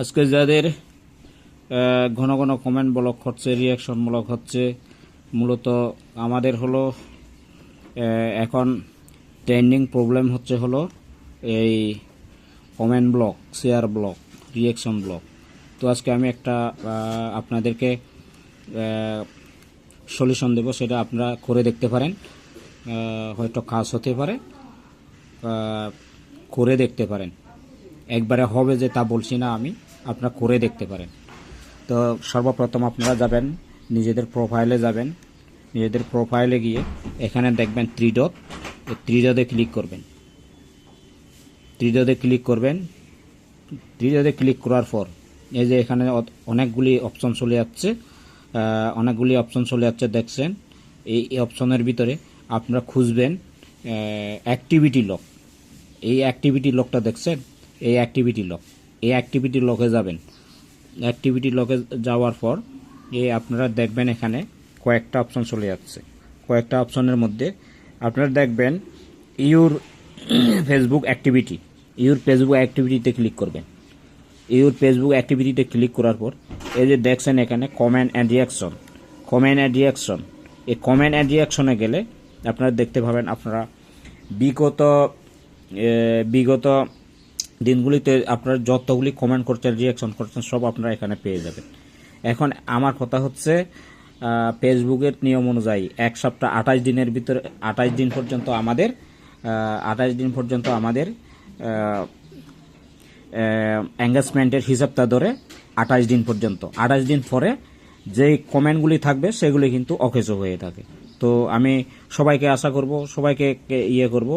আজকে যাদের ঘন ঘন কমেন্ট ব্লক হচ্ছে রিয়াকশন ব্লক হচ্ছে, মূলত আমাদের হলো এখন ট্রেন্ডিং প্রবলেম হচ্ছে হলো এই comment block share block reaction block তো আজকে আমি একটা আপনাদেরকে সলিউশন দেব, সেটা আপনারা করে দেখতে পারেন। হয়তো কাজ হতে পারে করে দেখতে পারেন। একবারে হবে যে তা বলছি না আমি। আপনারা করে দেখতে পারেন। তো সর্বপ্রথম আপনারা যাবেন, নিজেদের প্রোফাইলে যাবেন, নিজেদের প্রোফাইলে গিয়ে এখানে দেখবেন থ্রি ডট থ্রি ডটে ক্লিক করবেন। থ্রি ডটে ক্লিক করবেন। থ্রি ডটে ক্লিক করার পর, এই যে এখানে অনেকগুলি অপশন চলে যাচ্ছে অনেকগুলি অপশন চলে যাচ্ছে, দেখছেন? এই অপশনের ভিতরে আপনারা খুঁজবেন অ্যাক্টিভিটি লক এই অ্যাক্টিভিটি লকটা দেখছেন? এই অ্যাক্টিভিটি লক এই অ্যাক্টিভিটি লকে যাবেন। অ্যাক্টিভিটি লকে যাওয়ার পর এই আপনারা দেখবেন এখানে কয়েকটা অপশন চলে যাচ্ছে। কয়েকটা অপশনের মধ্যে আপনারা দেখবেন your Facebook activity your Facebook অ্যাক্টিভিটিতে click করবেন। ইউর ফেসবুক অ্যাক্টিভিটিতে ক্লিক করার পর, এই যে দেখছেন এখানে comment and reaction comment and reaction এই কমেন্ট অ্যান্ড রিয়াকশনে গেলে আপনারা দেখতে পাবেন আপনারা বিগত বিগত দিনগুলিতে আপনারা যতগুলি কমেন্ট করছেন রিয়াকশন করছেন, সব আপনারা এখানে পেয়ে যাবেন। এখন আমার কথা হচ্ছে ফেসবুকের নিয়ম অনুযায়ী এক সপ্তাহ আঠাশ দিনের ভিতরে, আঠাশ দিন পর্যন্ত আমাদের আঠাশ দিন পর্যন্ত আমাদের এঙ্গেজমেন্টের হিসাবটা ধরে আঠাশ দিন পর্যন্ত। আঠাশ দিন পরে যে কমেন্টগুলি থাকবে, সেগুলি কিন্তু অকেজ হয়ে থাকে। তো আমি সবাইকে আশা করব, সবাইকে ইয়ে করব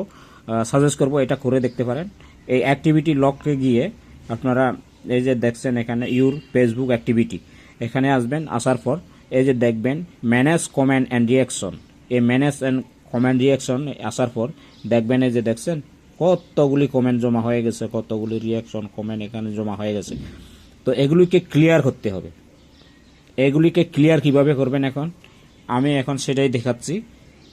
সাজেস্ট করব, এটা করে দেখতে পারেন। এই অ্যাক্টিভিটি লককে গিয়ে আপনারা এই যে দেখছেন এখানে ইউর ফেসবুক অ্যাক্টিভিটি এখানে আসবেন, আসার পর এই যে দেখবেন ম্যানেজ কমেন্ট অ্যান্ড রিয়াকশন এই ম্যানেজ অ্যান্ড কমেন্ট রিয়াকশন আসার পর দেখবেন এই যে দেখছেন কতগুলি কমেন্ট জমা হয়ে গেছে, কতগুলি রিয়াকশন কমেন্ট এখানে জমা হয়ে গেছে। তো এগুলিকে ক্লিয়ার করতে হবে। এগুলিকে ক্লিয়ার কীভাবে করবেন এখন? আমি এখন সেটাই দেখাচ্ছি।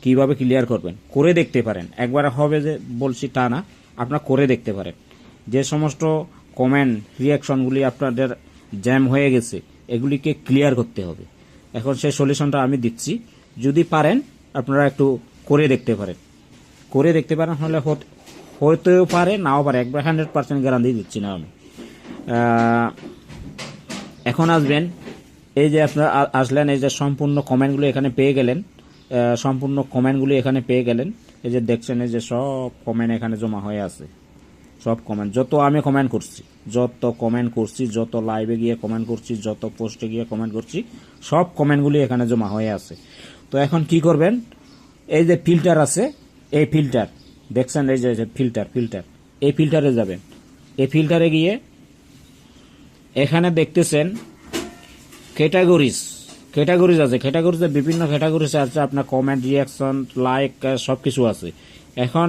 কীভাবে ক্লিয়ার করবেন? করে দেখতে পারেন। একবার হবে যে বলছি তা না, আপনার করে দেখতে পারেন। যে সমস্ত কমেন্ট রিয়াকশনগুলি আপনাদের জ্যাম হয়ে গেছে, এগুলিকে ক্লিয়ার করতে হবে। এখন সেই সলিউশনটা আমি দিচ্ছি। যদি পারেন, আপনারা একটু করে দেখতে পারেন। করে দেখতে পারেন হলে হত- হতেও পারে, নাও পারে। একবার হান্ড্রেড পার্সেন্ট গ্যারান্টি দিচ্ছি না আমি। এখন আসবেন। এই যে আপনারা আসলেন, এই যে সম্পূর্ণ কমেন্টগুলো এখানে পেয়ে গেলেন। সম্পূর্ণ কমেন্টগুলি এখানে পেয়ে গেলেন। এই যে দেখছেন, এই যে সব কমেন্ট এখানে জমা হয়ে আছে। সব কমেন্ট। যত আমি কমেন্ট করছি, যত কমেন্ট করছি, যত লাইভে গিয়ে কমেন্ট করছি, যত পোস্টে গিয়ে কমেন্ট করছি, সব কমেন্টগুলি এখানে জমা হয়ে আছে। তো এখন কি করবেন? এই যে ফিল্টার আছে, এই ফিল্টার দেখছেন, এই যে ফিল্টার ফিল্টার এই ফিল্টারে যাবেন। এই ফিল্টারে গিয়ে এখানে দেখতেছেন ক্যাটাগরিজ ক্যাটাগরিজ আছে। ক্যাটাগরিজে বিভিন্ন ক্যাটাগরিজ আছে, আপনার কমেন্ট রিয়াকশন লাইক সব কিছু আছে। এখন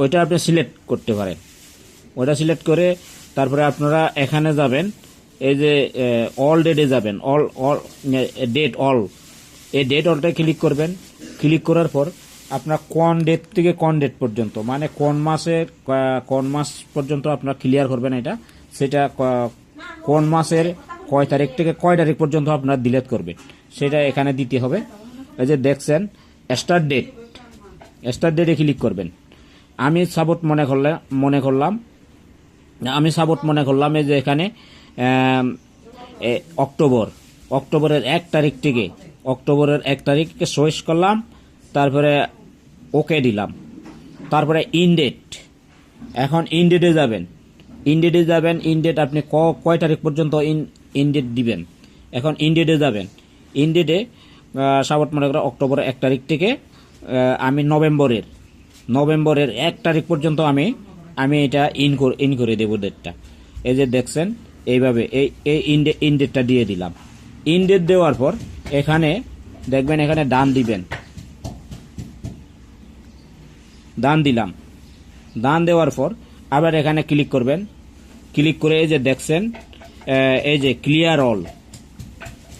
ওইটা আপনি সিলেক্ট করতে পারেন। ওইটা সিলেক্ট করে তারপরে আপনারা এখানে যাবেন। এই যে অল ডেটে যাবেন। অল অল ডেট অল এই ডেট অলটায় ক্লিক করবেন। ক্লিক করার পর আপনার কোন ডেট থেকে কোন ডেট পর্যন্ত মানে কোন মাসের কোন মাস পর্যন্ত আপনার ক্লিয়ার করবেন এটা। সেটা কোন মাসের কয় তারিখ থেকে কয় তারিখ পর্যন্ত আপনার ডিলেট করবেন সেটা এখানে দিতে হবে। এই যে দেখছেন স্টার ডেট স্টার ডেটে ক্লিক করবেন। আমি সাপোর্ট মনে করলে, মনে করলাম, আমি সাপোর্ট মনে করলাম এই যে এখানে অক্টোবর। অক্টোবরের এক তারিখ থেকে, অক্টোবরের এক তারিখকে চয়েস করলাম, তারপরে ওকে দিলাম। তারপরে ইনডেট এখন ইনডেটে যাবেন। ইনডেটে যাবেন ইনডেট আপনি ক- কয় তারিখ পর্যন্ত ইন ইনডেট দিবেন। এখন ইনডেটে যাবেন। ইনডেটে সাপোর্ট মনে করো অক্টোবরের এক তারিখ থেকে আমি নভেম্বরের নভেম্বরের এক তারিখ পর্যন্ত আমি আমি এটা ইন ইন করে দেবো ডেটটা এই যে দেখছেন, এইভাবে এই এই ইনডে ইনডেটটা দিয়ে দিলাম। ইনডেট দেওয়ার পর এখানে, দেখবেন এখানে ডান দিবেন। দান দিলাম। দান দেওয়ার পর আবার এখানে ক্লিক করবেন। ক্লিক করে এই যে দেখছেন এই যে ক্লিয়ার অল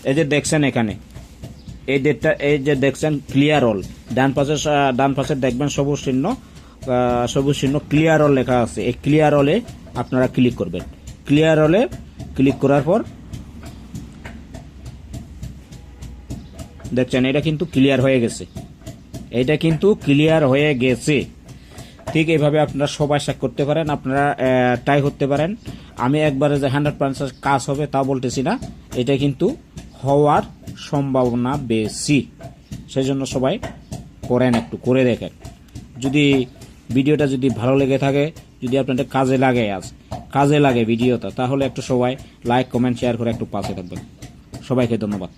এই যে দেখছেন এখানে। এই ডেটটা, এই যে দেখছেন ক্লিয়ার অল ডান পাশে ডান পাশে দেখবেন সবুজ চিহ্ন সবুজ চিহ্ন ক্লিয়ার অল লেখা আছে। এই ক্লিয়ার অলে আপনারা ক্লিক করবেন। ক্লিয়ার অলে ক্লিক করার পর দেখছেন, এটা কিন্তু ক্লিয়ার হয়ে গেছে। এটা কিন্তু ক্লিয়ার হয়ে গেছে। ঠিক এইভাবে আপনারা সবাই চেক করতে পারেন। আপনারা ট্রাই করতে পারেন। আমি একবারে যে হান্ড্রেড পার্সেন্ট কাজ হবে তা বলতেছি না, এটা কিন্তু হওয়ার সম্ভাবনা বেশি। সেই জন্য সবাই করেন একটু, করে দেখেন। যদি ভিডিওটা যদি ভালো লেগে থাকে, যদি আপনাদের কাজে লাগে আজ, কাজে লাগে ভিডিওটা, তাহলে একটু সবাই লাইক কমেন্ট শেয়ার করে একটু পাশে থাকবেন। সবাইকে ধন্যবাদ।